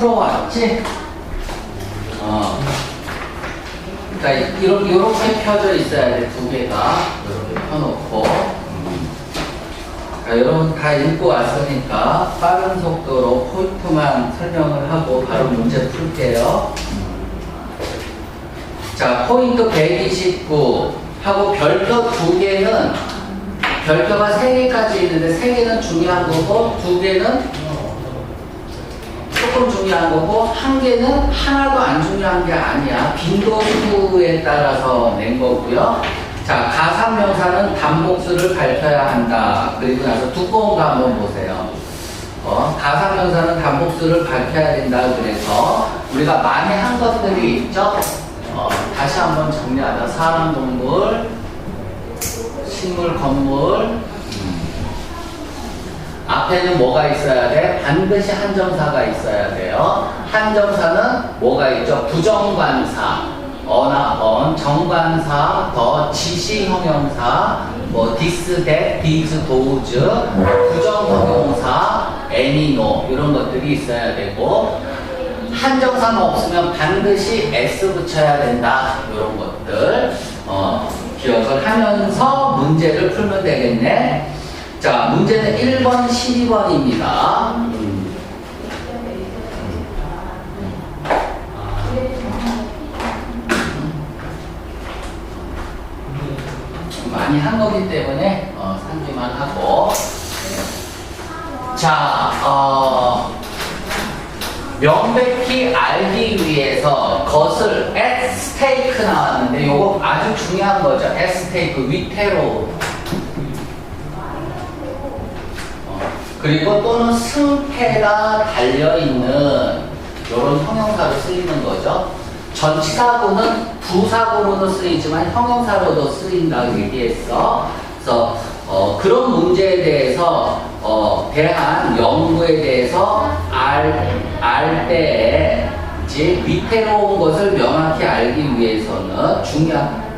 풀어왔지? 어. 그러니까 이렇게, 이렇게 펴져 있어야 돼, 두 개가. 이렇게 펴놓고. 자, 여러분 다 읽고 왔으니까 빠른 속도로 포인트만 설명을 하고 바로 문제 풀게요. 자, 포인트 129 하고 별표 두 개는 별표가 세 개까지 있는데 세 개는 중요한 거고 두 개는 조금 중요한 거고 한 개는 하나도 안 중요한 게 아니야. 빈도수에 따라서 낸 거고요. 자, 가상명사는 단복수를 밝혀야 한다. 그리고 나서 두꺼운 거 한번 보세요. 어, 가상명사는 단복수를 밝혀야 된다. 그래서 우리가 많이 한 것들이 있죠. 어, 다시 한번 정리하자. 사람, 동물, 식물, 건물. 앞에는 뭐가 있어야 돼? 반드시 한정사가 있어야 돼요. 한정사는 뭐가 있죠? 부정관사, 어나 언, 정관사, 더 지시형용사, 뭐 디스, 대, 디즈, 도우즈, 부정형용사, 애니노 이런 것들이 있어야 되고 한정사가 없으면 반드시 S 붙여야 된다. 이런 것들 어, 기억을 하면서 문제를 풀면 되겠네. 자, 문제는 1번, 12번입니다. 많이 한 거기 때문에 어, 상기만 하고 자, 어, 명백히 알기 위해서 것을 at stake 나왔는데 요거 아주 중요한 거죠. at stake 위태로 어, 그리고 또는 승패가 달려있는 이런 형용사로 쓰이는 거죠. 전치사구는 부사구로도 쓰이지만 형용사로도 쓰인다고 얘기했어. 그래서 어, 그런 문제에 대해서 어, 대한 연구에 대해서 알, 알 때에 이제 위태로운 것을 명확히 알기 위해서는 중요한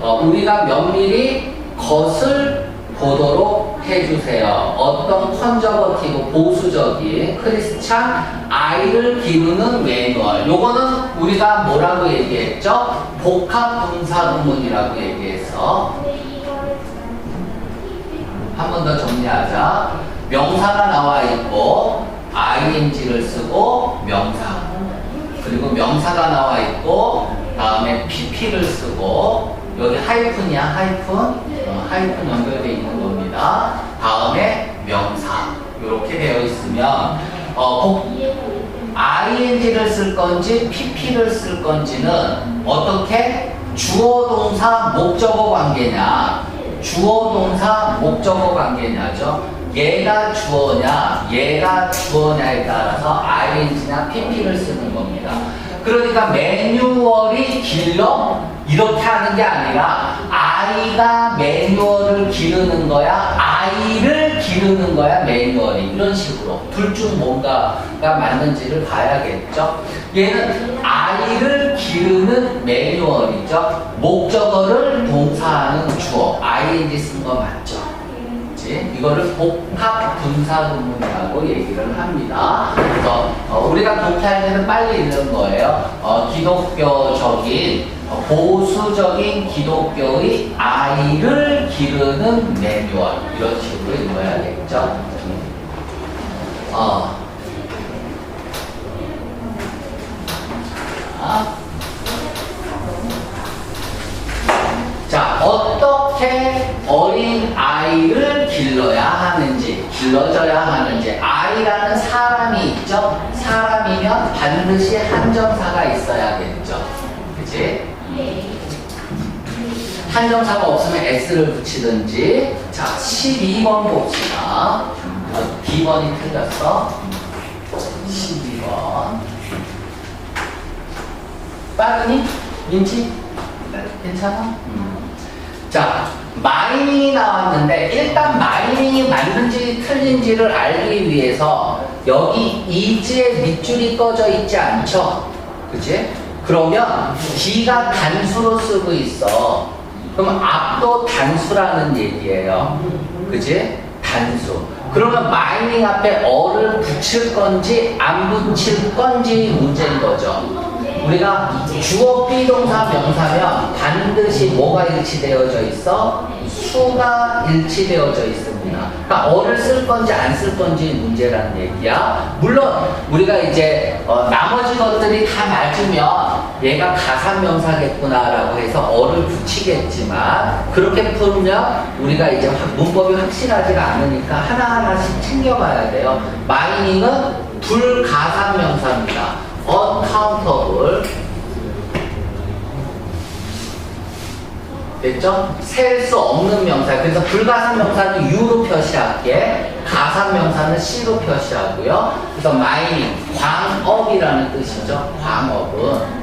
어, 우리가 면밀히 것을 보도록 해주세요. 어떤 컨저버티브 보수적인 크리스찬 아이를 기르는 매뉴얼. 요거는 우리가 뭐라고 얘기했죠? 복합 분사 구문이라고 얘기해서 한 번 더 정리하자. 명사가 나와 있고 ing를 쓰고 명사. 그리고 명사가 나와 있고 다음에 pp를 쓰고 여기 하이픈이야 하이픈 어, 하이픈 연결되어 있는 겁니다. 다음에 명사 이렇게 되어 있으면 어, 복, ing를 쓸 건지 pp를 쓸 건지는 어떻게 주어 동사 목적어 관계냐 주어 동사 목적어 관계냐죠. 얘가 주어냐 얘가 주어냐에 따라서 ing나 pp를 쓰는 겁니다. 그러니까 매뉴얼이 길러 이렇게 하는 게 아니라 아이가 매뉴얼을 기르는 거야 아이를 기르는 거야 매뉴얼이. 이런 식으로. 둘 중 뭔가가 맞는지를 봐야겠죠? 얘는 아이를 기르는 매뉴얼이죠. 목적어를 동사하는 주어. Ing 쓴 거 맞죠 그치? 이거를 복합 분사 구문이라고 얘기를 합니다. 그래서 어, 우리가 독해할 때는 빨리 읽는 거예요. 어, 기독교적인 어, 보수적인 기독교의 아이를 기르는 매뉴얼 이런 식으로 읽어야겠죠. 어. 반드시 한정사가 있어야겠죠. 그치? 한정사가 없으면 S를 붙이든지. 자, 12번 봅시다. B번이 틀렸어. 12번. 빠르니? 민지? 괜찮아? 자, 마이닝이 나왔는데 일단 마이닝이 맞는지 틀린지를 알기 위해서 여기 이지의 밑줄이 꺼져 있지 않죠? 그치? 그러면 D가 단수로 쓰고 있어. 그럼 앞도 단수라는 얘기예요. 그치? 단수. 그러면 마이닝 앞에 어를 붙일 건지 안 붙일 건지 문제인 거죠. 우리가 주어 비동사 명사면 반드시 뭐가 일치되어져 있어? 수가 일치되어져 있습니다. 그러니까 어를 쓸 건지 안 쓸 건지 문제라는 얘기야. 물론 우리가 이제 어, 나머지 것들이 다 맞으면 얘가 가산명사겠구나라고 해서 어를 붙이겠지만 그렇게 풀면 우리가 이제 확- 문법이 확실하지가 않으니까 하나하나씩 챙겨가야 돼요. 마이닝은 불가산명사입니다. uncountable 됐죠? 셀 수 없는 명사. 그래서 불가산 명사는 U로 표시할게. 가산 명사는 C로 표시하고요. 그래서 마이닝, 광업이라는 뜻이죠. 광업은.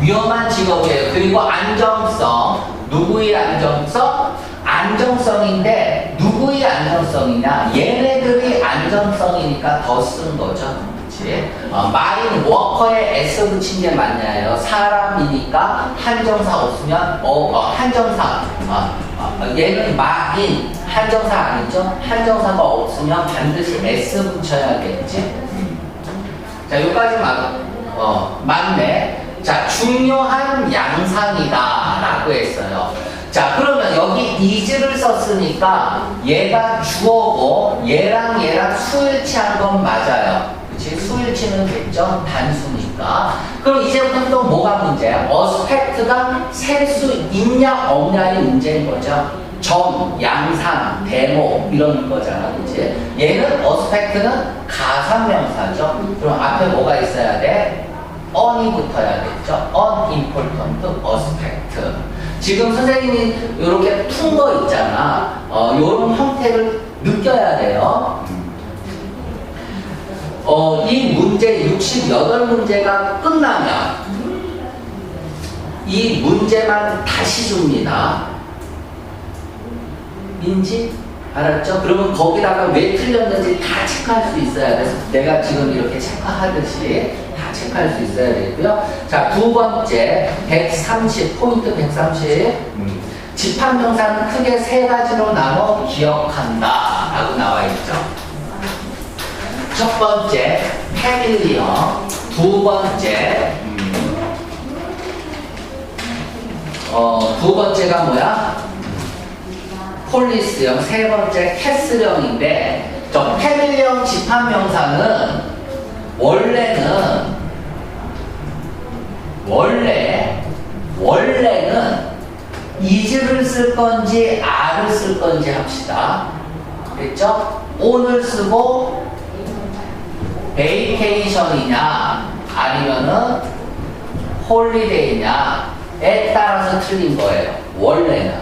위험한 직업이에요. 그리고 안정성. 누구의 안정성? 안정성인데 누구의 안정성이냐? 얘네들이 안정성이니까 더 쓴 거죠. 그치? 어, 마린 워커에 S 붙인 게 맞냐요. 사람이니까 한정사 없으면 어, 어, 한정사. 어, 어, 얘는 마인 한정사 아니죠? 한정사가 없으면 반드시 S 붙여야겠지. 자, 여기까지 맞, 어, 맞네. 자, 중요한 양상이다라고 했어요. 자, 그러면 여기 is를 썼으니까 얘가 주어고 얘랑 얘랑 수일치한 건 맞아요. 그치? 수일치는 됐죠? 단수니까. 그럼 이제부터 또 뭐가 문제야? 어스펙트가 셀 수 있냐 없냐의 문제인 거죠. 점, 양상, 대목 이런 거잖아, 그치? 얘는 어스펙트는 가산명사죠. 그럼 앞에 뭐가 있어야 돼? on이 붙어야겠죠. unimportant aspect. 지금 선생님이 이렇게 푼 거 있잖아. 어, 요런 형태를 느껴야 돼요. 어, 이 문제 68문제가 끝나면 이 문제만 다시 줍니다. 인지? 알았죠? 그러면 거기다가 왜 틀렸는지 다 체크할 수 있어야 돼서 내가 지금 이렇게 체크하듯이 다 체크할 수 있어야 되고요. 자, 두 번째 130 포인트 130 음. 집합명사는 크게 세 가지로 나눠 기억한다 라고 나와 있죠. 첫 번째 패밀리어 두 번째 음, 어, 두 번째가 뭐야? 폴리스형, 세 번째 캐스령인데 저 패밀리형 집합명사는 원래는 원래 원래는 is를 쓸 건지 are를 쓸 건지 합시다. 됐죠? 오늘 쓰고 베이케이션이냐 아니면은 홀리데이냐에 따라서 틀린 거예요. 원래는.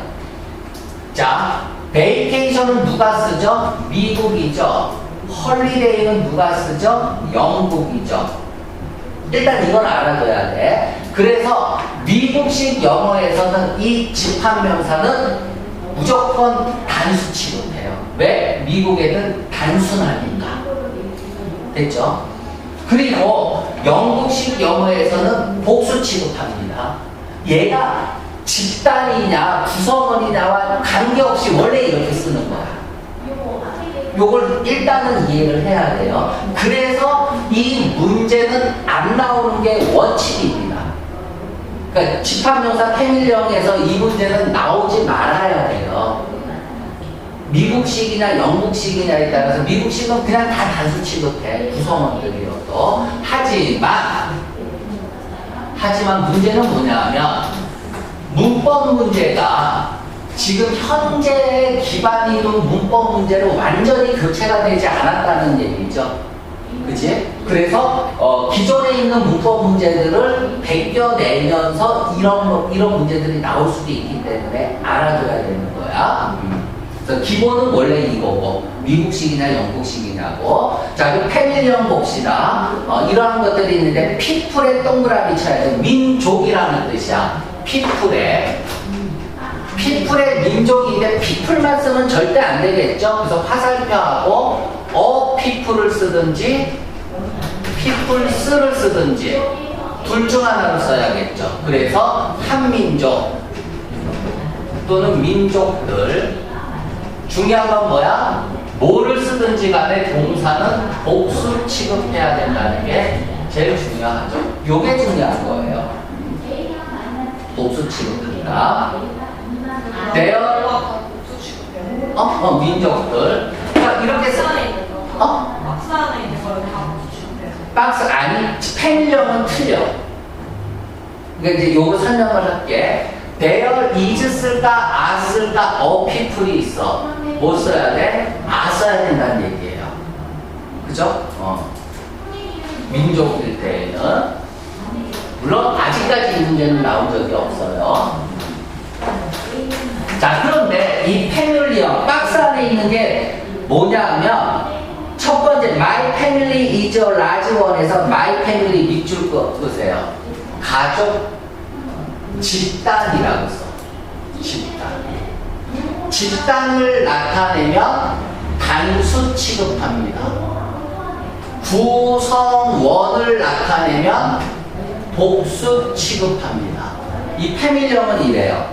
자, 베이케이션은 누가 쓰죠? 미국이죠. 헐리데이는 누가 쓰죠? 영국이죠. 일단 이건 알아둬야 돼. 그래서 미국식 영어에서는 이 집합명사는 무조건 단수 취급해요. 왜? 미국 애들 단순하니까. 됐죠? 그리고 영국식 영어에서는 복수 취급합니다. 얘가 집단이냐 구성원이냐와 관계없이 원래 이렇게 쓰는 거야. 요걸 일단은 이해를 해야 돼요. 그래서 이 문제는 안 나오는 게 원칙입니다. 그러니까 집합명사 패밀령에서 이 문제는 나오지 말아야 돼요. 미국식이나 영국식이냐에 따라서 미국식은 그냥 다 단수 취급해 구성원들이어도 하지만 하지만 문제는 뭐냐면 문법 문제가 지금 현재 기반이 둔 문법 문제로 완전히 교체가 되지 않았다는 얘기죠. 그치? 그래서 어, 기존에 있는 문법 문제들을 베껴내면서 이런 거- 이런 문제들이 나올 수도 있기 때문에 알아둬야 되는 거야. 그래서 기본은 원래 이거고 미국식이냐 영국식이냐고. 자 그럼 패밀리언 봅시다. 어, 이러한 것들이 있는데 피플에 동그라미 쳐야 돼 민족이라는 뜻이야. 피플에 피플의 민족인데 피플만 쓰면 절대 안 되겠죠? 그래서 화살표하고 어 피플을 쓰든지 피플스를 쓰든지 둘 중 하나를 써야겠죠. 그래서 한민족 또는 민족들 중요한 건 뭐야? 뭐를 쓰든지 간에 동사는 복수 취급해야 된다는 게 제일 중요하죠. 요게 중요한 거예요. 복수 취급한다. 대열, 어? 어, 민족들. 그러니까 이렇게 쓰, 박스 안에 있는 거. 어? 박스 안에 있는 거를 다 붙이면 박스 아니, 펜령은 틀려. 그러니까 이제 요거 설명을 할게. 대열 is 쓸까, 아 쓸까, 어 people이 있어. 뭐 써야 돼? 아 써야 된다는 얘기예요. 그죠? 어. 민족일 때에는. 물론 아직까지 이 문제는 나온 적이 없어요. 자, 그런데 이 패밀리형 박스 안에 있는 게 뭐냐면 첫 번째 my family is a large one에서 my family 밑줄 거 보세요. 가족 집단이라고 써. 집단. 집단을 나타내면 단수 취급합니다. 구성원을 나타내면 복수 취급합니다. 이 패밀리형은 이래요.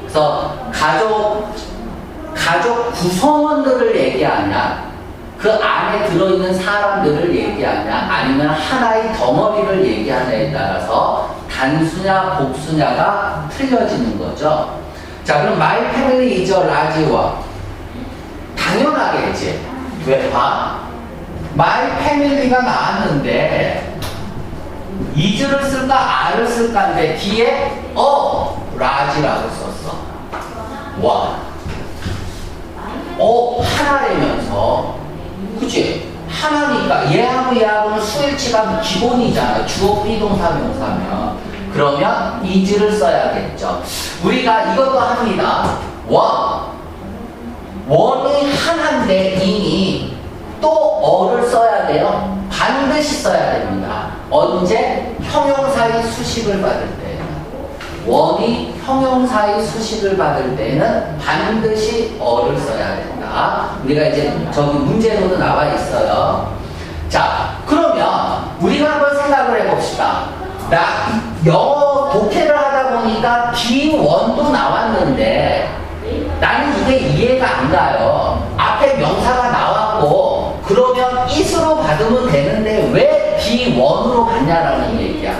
그래서 가족 가족 구성원들을 얘기하냐, 그 안에 들어있는 사람들을 얘기하냐, 아니면 하나의 덩어리를 얘기하냐에 따라서 단수냐 복수냐가 틀려지는 거죠. 자, 그럼 my family is a large one. 당연하겠지. 왜 봐? my family가 나왔는데 is를 쓸까 a를 쓸까인데 뒤에 어 large라고 썼어. 와. 어, 하나라면서. 그치? 하나니까 얘하고 얘하고는 수일치가 기본이잖아. 주어 비동사 명사면. 그러면 is를 써야겠죠. 우리가 이것도 합니다. 원. 원이 하나인데 이미 또 어를 써야 돼요. 반드시 써야 됩니다. 언제? 형용사의 수식을 받을 때. 원이 형용사의 수식을 받을 때는 반드시 어를 써야 된다. 우리가 이제 저기 문제로도 나와 있어요. 자, 그러면 우리가 한번 생각을 해봅시다. 나 영어 독해를 하다 보니까 D1도 나왔는데 나는 이게 이해가 안 가요. 앞에 명사가 나왔고 그러면 it으로 받으면 되는데 왜 D1으로 받냐라는 얘기야.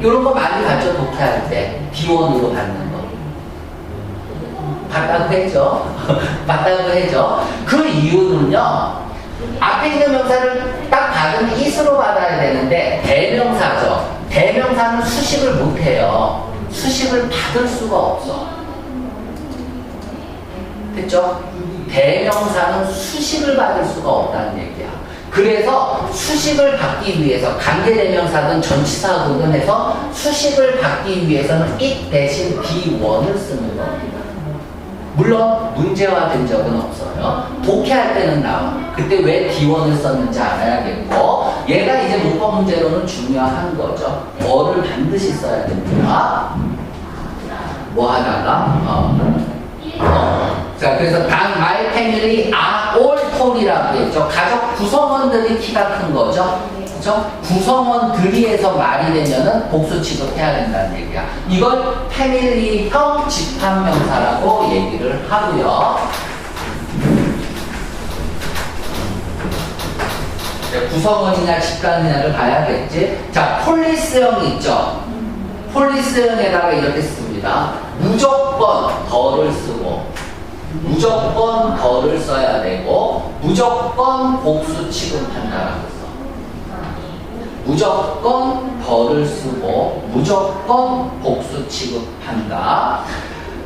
이런 거 많이 봤죠 독해할 때 D1으로 받는 거. 봤다고 했죠. 봤다고 했죠. 그 이유는요. 앞에 있는 명사를 딱 받으면 it으로 받아야 되는데 대명사죠. 대명사는 수식을 못해요. 수식을 받을 수가 없어. 됐죠? 대명사는 수식을 받을 수가 없다는 얘기야. 그래서 수식을 받기 위해서 관계대명사든 전치사든 해서 수식을 받기 위해서는 it 대신 D1을 쓰는 겁니다. 물론 문제화 된 적은 없어요. 독해할 때는 나와. 그때 왜 D1을 썼는지 알아야겠고 얘가 이제 문법 문제로는 중요한 거죠. 어를 반드시 써야 됩니다. 뭐 하다가 어. 어. 자 그래서 단 my family are all tall이라고 했죠. 가족 구성원들이 키가 큰 거죠. 그죠? 구성원들이에서 말이 되면은 복수 취급해야 된다는 얘기야. 이걸 패밀리형 집합명사라고 얘기를 하고요. 구성원이냐 집단이냐를 봐야겠지. 자, 폴리스형 있죠. 폴리스형에다가 이렇게 씁니다. 무조건 덜을 쓰고, 무조건 덜을 써야 되고, 무조건 복수 취급한다라고 써. 무조건 덜을 쓰고, 무조건 복수 취급한다.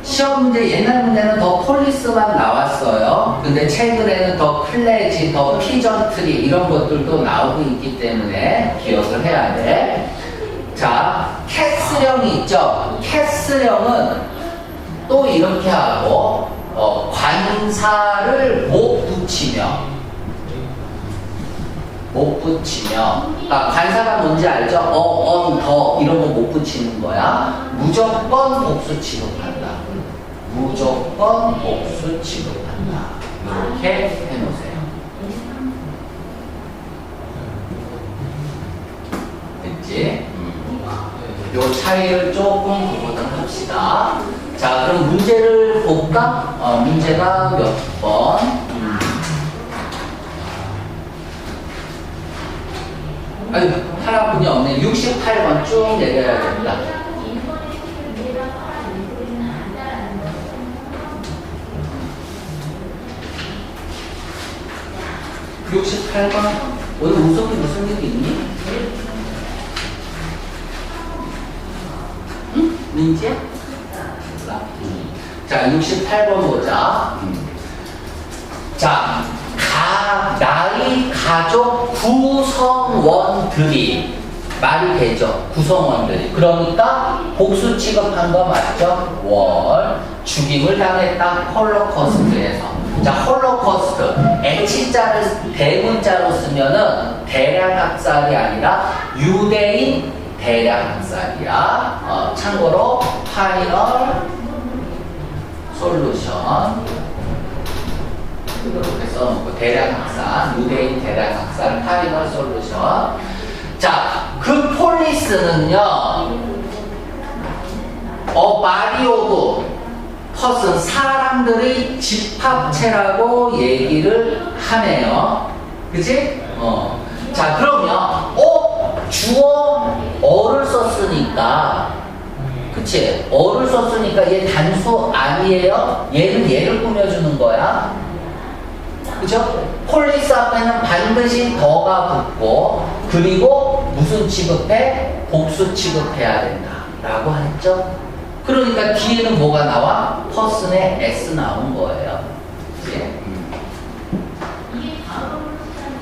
시험 문제, 옛날 문제는 더 폴리스만 나왔어요. 근데 최근에는 더 클래지, 더 피전트리 이런 것들도 나오고 있기 때문에 기억을 해야 돼. 자, 캐스령이 있죠. 캐스령은 또 이렇게 하고 어, 관사를 못 붙이며 못 붙이며 아, 관사가 뭔지 알죠? 어, 언, 더 이런 거 못 붙이는 거야. 무조건 복수 취급한다. 무조건 복수 취급한다. 이렇게 해놓으세요. 됐지? 음. 요 차이를 조금 구분을 합시다. 자, 그럼 문제를 볼까? 어, 문제가 몇 번? 음. 아니, 하나뿐이 없네. 68번 쭉 내려야 됩니다. 육십팔 번 오늘 우석이 무슨 일 있니? 응? 민지야? 음. 자, 68번 보자. 음. 자, 가, 나의 가족 구성원들이 말이 되죠. 구성원들이. 그러니까 복수 취급한 거 맞죠? 월. 죽임을 당했다. 홀로코스트에서. 자, 홀로코스트. H자를 대문자로 쓰면은 대량학살이 아니라 유대인 대량학살이야. 어, 참고로 파이널 솔루션. 이렇게 써놓고 대량학살, 유대인 대량학살, 파이널 솔루션. 자, 그 폴리스는요, 어, 마리오브 퍼슨, 사람들의 집합체라고 얘기를 하네요. 그치? 어. 자, 그러면, 어, 주어, 어를 썼으니까, 그치? 어를 썼으니까 얘 단수 아니에요? 얘는 얘를 꾸며주는 거야. 그죠? 폴리스 앞에는 반드시 더가 붙고 그리고 무슨 취급해? 복수 취급해야 된다 라고 했죠? 그러니까 뒤에는 뭐가 나와? 퍼슨의 S 나온 거예요? 음.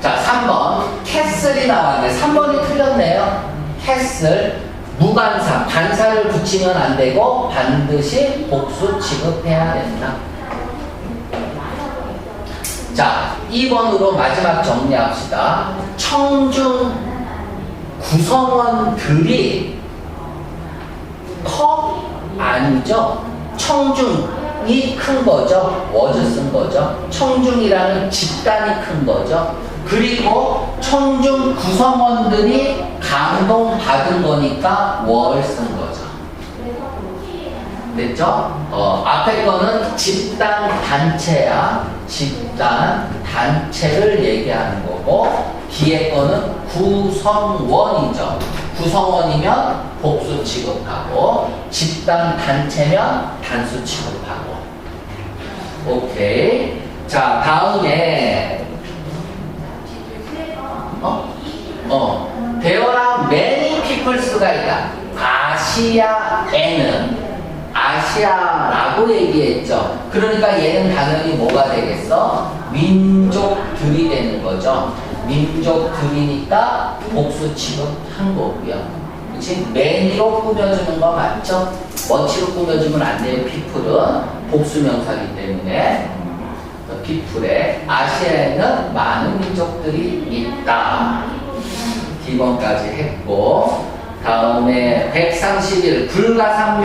자 3번 캐슬이 나왔는데 3번이 틀렸네요 캐슬 무관사 반사를 붙이면 안 되고 반드시 복수 취급해야 된다 자, 2번으로 마지막 정리합시다. 청중 구성원들이 커? 아니죠. 청중이 큰 거죠. 워즈 쓴 거죠. 청중이라는 집단이 큰 거죠. 그리고 청중 구성원들이 감동받은 거니까 월 쓴 거죠. 됐죠? 어, 앞에 거는 집단 단체야. 집단 단체를 얘기하는 거고, 뒤에 거는 구성원이죠. 구성원이면 복수 취급하고, 집단 단체면 단수 취급하고. 오케이. 자, 다음에, 어? 어. Are many peoples가 있다. 아시아에는 아시아라고 얘기했죠. 그러니까 얘는 당연히 뭐가 되겠어? 민족들이 되는 거죠. 민족들이니까 복수 취급한 거고요. 그치? 매니로 꾸며주는 거 맞죠? 멋지로 꾸며주면 안 돼요. 피플은 복수명사기 때문에. 피플에 아시아에는 많은 민족들이 있다. 기본까지 했고 다음에 131 불가상명